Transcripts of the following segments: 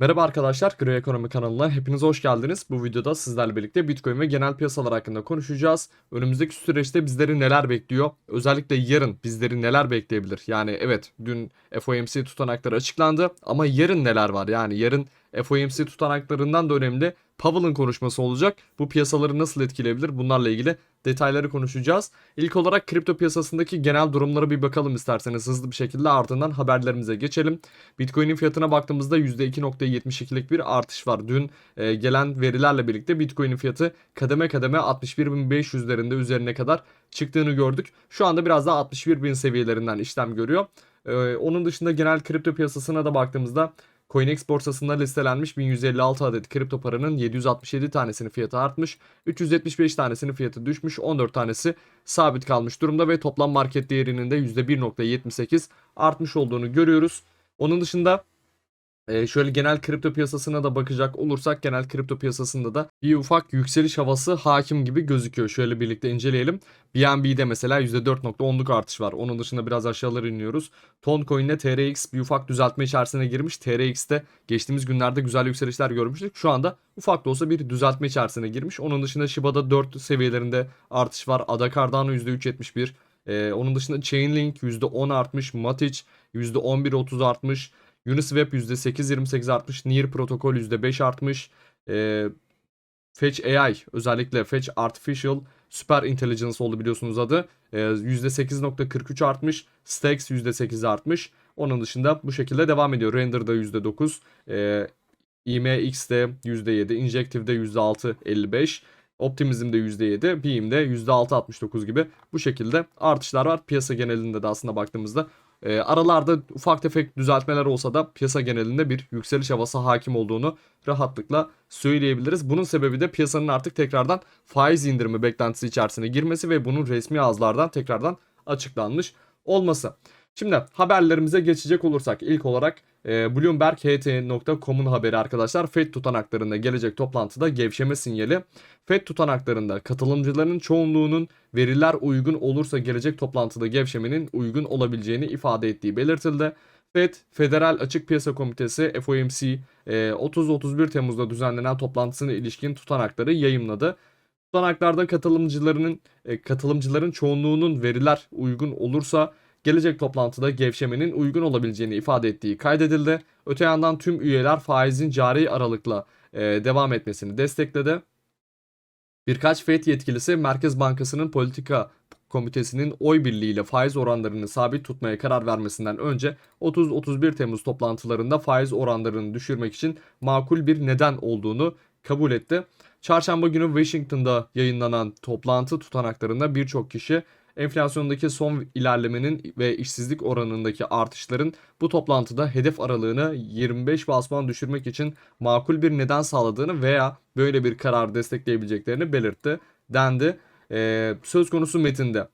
Merhaba arkadaşlar, Gri Ekonomi kanalına hepiniz hoş geldiniz. Bu videoda sizlerle birlikte Bitcoin ve genel piyasalar hakkında konuşacağız. Önümüzdeki süreçte bizleri neler bekliyor? Özellikle yarın bizleri neler bekleyebilir? Yani evet, dün FOMC tutanakları açıklandı ama yarın neler var? Yani yarın FOMC tutanaklarından da önemli Powell'ın konuşması olacak. Bu piyasaları nasıl etkileyebilir? Bunlarla ilgili detayları konuşacağız. İlk olarak kripto piyasasındaki genel durumlara bir bakalım isterseniz hızlı bir şekilde ardından haberlerimize geçelim. Bitcoin'in fiyatına baktığımızda %2.72'lik bir artış var. Dün e, gelen verilerle birlikte Bitcoin'in fiyatı kademe kademe 61.500'lerinde üzerine kadar çıktığını gördük. Şu anda biraz daha 61.000 seviyelerinden işlem görüyor. E, onun dışında genel kripto piyasasına da baktığımızda CoinEx borsasında listelenmiş 1156 adet kripto paranın 767 tanesinin fiyatı artmış, 375 tanesinin fiyatı düşmüş, 14 tanesi sabit kalmış durumda ve toplam market değerinin de %1.78 artmış olduğunu görüyoruz. Onun dışında e, şöyle genel kripto piyasasına da bakacak olursak genel kripto piyasasında da bir ufak yükseliş havası hakim gibi gözüküyor. Şöyle birlikte inceleyelim. BNB'de mesela %4.10'luk artış var. Onun dışında biraz aşağılara iniyoruz. Toncoin'le TRX bir ufak düzeltme içerisine girmiş. TRX'te geçtiğimiz günlerde güzel yükselişler görmüştük. Şu anda ufak da olsa bir düzeltme içerisine girmiş. Onun dışında Shiba'da 4 seviyelerinde artış var. Ada Cardano %3.71. Ee, onun dışında Chainlink %10 artmış. Matic %11.30 artmış. Uniswap %8.28 artmış. Near protokol %5 artmış. Ee, Fetch AI özellikle Fetch Artificial Super Intelligence oldu biliyorsunuz adı. Ee, %8.43 artmış. Stacks %8 artmış. Onun dışında bu şekilde devam ediyor. Render'da %9. Ee, IMX'de %7. Injective'de %6.55. Optimizm'de %7, Beam'de %6.69 gibi bu şekilde artışlar var. Piyasa genelinde de aslında baktığımızda e, aralarda ufak tefek düzeltmeler olsa da piyasa genelinde bir yükseliş havası hakim olduğunu rahatlıkla söyleyebiliriz. Bunun sebebi de piyasanın artık tekrardan faiz indirimi beklentisi içerisine girmesi ve bunun resmi ağızlardan tekrardan açıklanmış olması. Şimdi haberlerimize geçecek olursak ilk olarak e, Bloomberg HT.com'un haberi arkadaşlar FED tutanaklarında gelecek toplantıda gevşeme sinyali. FED tutanaklarında katılımcıların çoğunluğunun veriler uygun olursa gelecek toplantıda gevşemenin uygun olabileceğini ifade ettiği belirtildi. FED, Federal Açık Piyasa Komitesi FOMC 30-31 Temmuz'da düzenlenen toplantısına ilişkin tutanakları yayımladı. Tutanaklarda katılımcılarının e, katılımcıların çoğunluğunun veriler uygun olursa gelecek toplantıda gevşemenin uygun olabileceğini ifade ettiği kaydedildi. Öte yandan tüm üyeler faizin cari aralıkla e, devam etmesini destekledi. Birkaç FED yetkilisi Merkez Bankası'nın politika komitesinin oy birliğiyle faiz oranlarını sabit tutmaya karar vermesinden önce 30-31 Temmuz toplantılarında faiz oranlarını düşürmek için makul bir neden olduğunu kabul etti. Çarşamba günü Washington'da yayınlanan toplantı tutanaklarında birçok kişi enflasyondaki son ilerlemenin ve işsizlik oranındaki artışların bu toplantıda hedef aralığını 25 bas puan düşürmek için makul bir neden sağladığını veya böyle bir karar destekleyebileceklerini belirtti dendi. Ee, söz konusu metinde.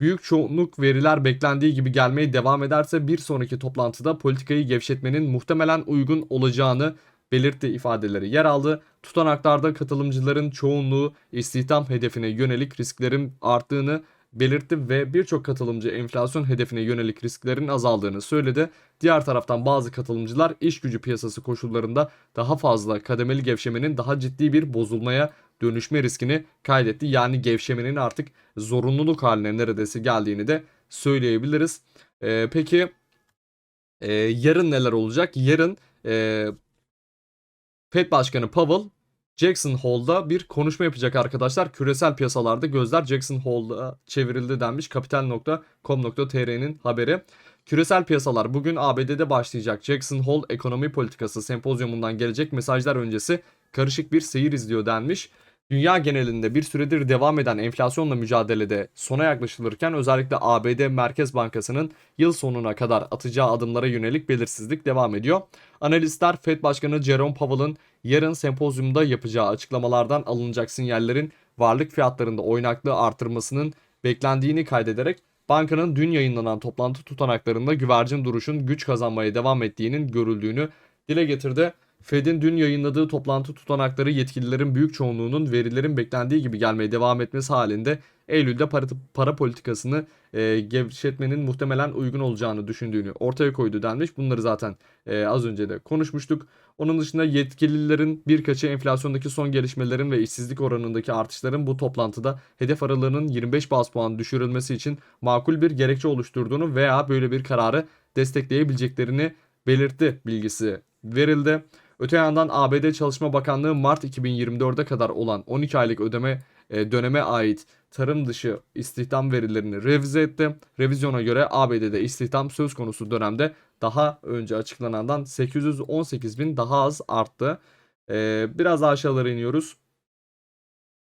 Büyük çoğunluk veriler beklendiği gibi gelmeye devam ederse bir sonraki toplantıda politikayı gevşetmenin muhtemelen uygun olacağını belirtti ifadeleri yer aldı. Tutanaklarda katılımcıların çoğunluğu istihdam hedefine yönelik risklerin arttığını belirtti ve birçok katılımcı enflasyon hedefine yönelik risklerin azaldığını söyledi. Diğer taraftan bazı katılımcılar iş gücü piyasası koşullarında daha fazla kademeli gevşemenin daha ciddi bir bozulmaya dönüşme riskini kaydetti. Yani gevşemenin artık zorunluluk haline neredeyse geldiğini de söyleyebiliriz. Ee, peki e, yarın neler olacak? Yarın e, Fed Başkanı Powell Jackson Hole'da bir konuşma yapacak arkadaşlar. Küresel piyasalarda gözler Jackson Hole'da çevrildi denmiş. Kapital.com.tr'nin haberi. Küresel piyasalar bugün ABD'de başlayacak Jackson Hole Ekonomi Politikası sempozyumundan gelecek mesajlar öncesi karışık bir seyir izliyor denmiş. Dünya genelinde bir süredir devam eden enflasyonla mücadelede sona yaklaşılırken özellikle ABD Merkez Bankası'nın yıl sonuna kadar atacağı adımlara yönelik belirsizlik devam ediyor. Analistler Fed Başkanı Jerome Powell'ın yarın sempozyumda yapacağı açıklamalardan alınacak sinyallerin varlık fiyatlarında oynaklığı artırmasının beklendiğini kaydederek bankanın dün yayınlanan toplantı tutanaklarında güvercin duruşun güç kazanmaya devam ettiğinin görüldüğünü dile getirdi. Fed'in dün yayınladığı toplantı tutanakları yetkililerin büyük çoğunluğunun verilerin beklendiği gibi gelmeye devam etmesi halinde Eylül'de para, para politikasını e, gevşetmenin muhtemelen uygun olacağını düşündüğünü ortaya koydu denmiş. Bunları zaten e, az önce de konuşmuştuk. Onun dışında yetkililerin birkaçı enflasyondaki son gelişmelerin ve işsizlik oranındaki artışların bu toplantıda hedef aralığının 25 bas puan düşürülmesi için makul bir gerekçe oluşturduğunu veya böyle bir kararı destekleyebileceklerini belirtti bilgisi verildi. Öte yandan ABD Çalışma Bakanlığı Mart 2024'e kadar olan 12 aylık ödeme e, döneme ait tarım dışı istihdam verilerini revize etti. Revizyona göre ABD'de istihdam söz konusu dönemde daha önce açıklanandan 818 bin daha az arttı. E, biraz daha aşağılara iniyoruz.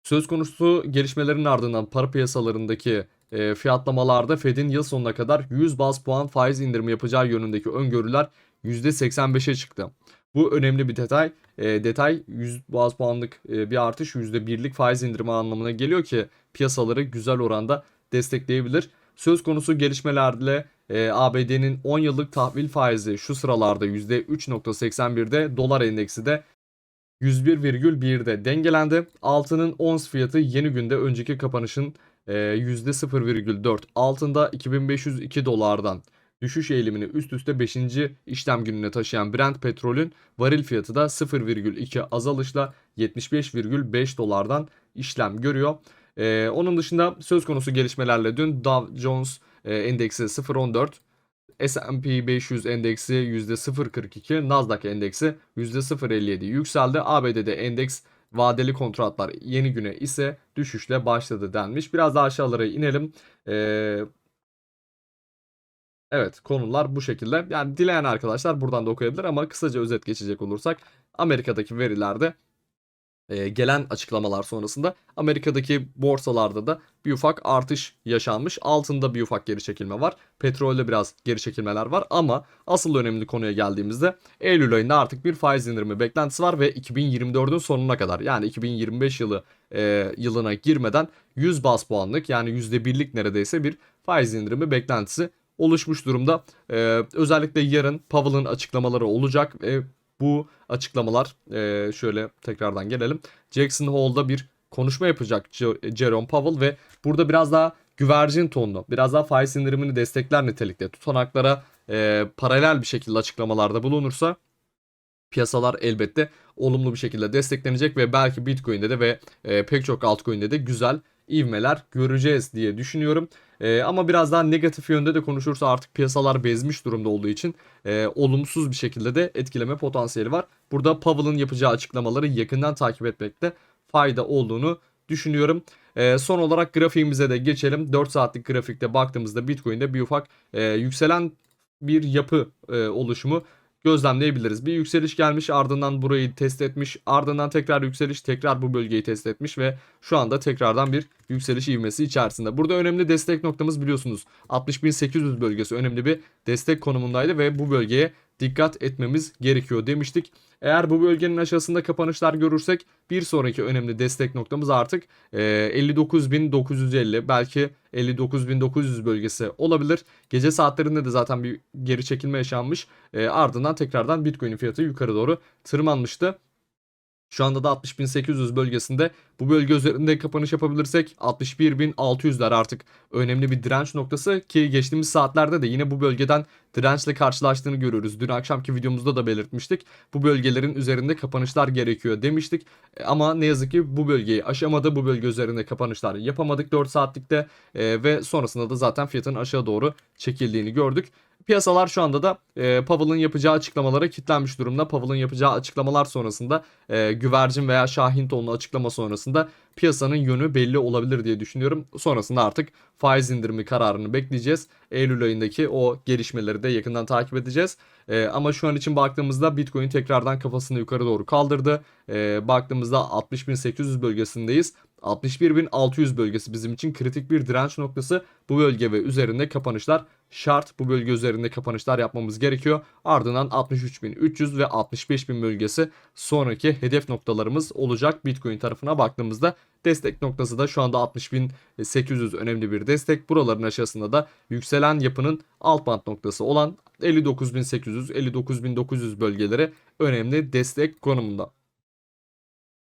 Söz konusu gelişmelerin ardından para piyasalarındaki e, fiyatlamalarda Fed'in yıl sonuna kadar 100 baz puan faiz indirimi yapacağı yönündeki öngörüler %85'e çıktı. Bu önemli bir detay. E, detay 100 baz puanlık e, bir artış %1'lik faiz indirimi anlamına geliyor ki piyasaları güzel oranda destekleyebilir. Söz konusu gelişmelerle e, ABD'nin 10 yıllık tahvil faizi şu sıralarda %3.81'de dolar endeksi de 101,1'de dengelendi. Altının ons fiyatı yeni günde önceki kapanışın e, %0,4 altında 2502 dolardan düşüş eğilimini üst üste 5. işlem gününe taşıyan Brent petrolün varil fiyatı da 0,2 azalışla 75,5 dolardan işlem görüyor. Ee, onun dışında söz konusu gelişmelerle dün Dow Jones e, endeksi 0.14, S&P 500 endeksi %0.42, Nasdaq endeksi %0.57 yükseldi. ABD'de endeks vadeli kontratlar yeni güne ise düşüşle başladı denmiş. Biraz daha aşağılara inelim. Ee, Evet konular bu şekilde. Yani dileyen arkadaşlar buradan da okuyabilir ama kısaca özet geçecek olursak Amerika'daki verilerde e, gelen açıklamalar sonrasında Amerika'daki borsalarda da bir ufak artış yaşanmış. Altında bir ufak geri çekilme var. Petrolde biraz geri çekilmeler var ama asıl önemli konuya geldiğimizde Eylül ayında artık bir faiz indirimi beklentisi var ve 2024'ün sonuna kadar yani 2025 yılı e, yılına girmeden 100 bas puanlık yani %1'lik neredeyse bir faiz indirimi beklentisi oluşmuş durumda. Ee, özellikle yarın Powell'ın açıklamaları olacak ve bu açıklamalar e, şöyle tekrardan gelelim. Jackson Hole'da bir konuşma yapacak Jerome Powell ve burada biraz daha güvercin tonlu, biraz daha faiz indirimini destekler nitelikte tutanaklara e, paralel bir şekilde açıklamalarda bulunursa piyasalar elbette olumlu bir şekilde desteklenecek ve belki Bitcoin'de de ve e, pek çok altcoin'de de güzel ivmeler göreceğiz diye düşünüyorum. E, ama biraz daha negatif yönde de konuşursa artık piyasalar bezmiş durumda olduğu için e, olumsuz bir şekilde de etkileme potansiyeli var. Burada Powell'ın yapacağı açıklamaları yakından takip etmekte fayda olduğunu düşünüyorum. E, son olarak grafiğimize de geçelim. 4 saatlik grafikte baktığımızda Bitcoin'de bir ufak e, yükselen bir yapı e, oluşumu gözlemleyebiliriz. Bir yükseliş gelmiş ardından burayı test etmiş ardından tekrar yükseliş tekrar bu bölgeyi test etmiş ve şu anda tekrardan bir yükseliş ivmesi içerisinde. Burada önemli destek noktamız biliyorsunuz 60.800 bölgesi önemli bir destek konumundaydı ve bu bölgeye dikkat etmemiz gerekiyor demiştik. Eğer bu bölgenin aşağısında kapanışlar görürsek bir sonraki önemli destek noktamız artık e, 59.950 belki 59.900 bölgesi olabilir. Gece saatlerinde de zaten bir geri çekilme yaşanmış. E, ardından tekrardan Bitcoin fiyatı yukarı doğru tırmanmıştı. Şu anda da 60.800 bölgesinde bu bölge üzerinde kapanış yapabilirsek 61.600'ler artık önemli bir direnç noktası ki geçtiğimiz saatlerde de yine bu bölgeden dirençle karşılaştığını görüyoruz. Dün akşamki videomuzda da belirtmiştik. Bu bölgelerin üzerinde kapanışlar gerekiyor demiştik. E, ama ne yazık ki bu bölgeyi aşamadı. Bu bölge üzerinde kapanışlar yapamadık 4 saatlikte e, ve sonrasında da zaten fiyatın aşağı doğru çekildiğini gördük. Piyasalar şu anda da e, Powell'ın yapacağı açıklamalara kilitlenmiş durumda. Powell'ın yapacağı açıklamalar sonrasında e, güvercin veya Şahin tonlu açıklama sonrasında piyasanın yönü belli olabilir diye düşünüyorum. Sonrasında artık faiz indirimi kararını bekleyeceğiz. Eylül ayındaki o gelişmeleri de yakından takip edeceğiz. E, ama şu an için baktığımızda Bitcoin tekrardan kafasını yukarı doğru kaldırdı. E, baktığımızda 60.800 bölgesindeyiz. 61.600 bölgesi bizim için kritik bir direnç noktası. Bu bölge ve üzerinde kapanışlar şart. Bu bölge üzerinde kapanışlar yapmamız gerekiyor. Ardından 63.300 ve 65.000 bölgesi sonraki hedef noktalarımız olacak Bitcoin tarafına baktığımızda. Destek noktası da şu anda 60.800 önemli bir destek. Buraların aşağısında da yükselen yapının alt band noktası olan 59.800, 59.900 bölgeleri önemli destek konumunda.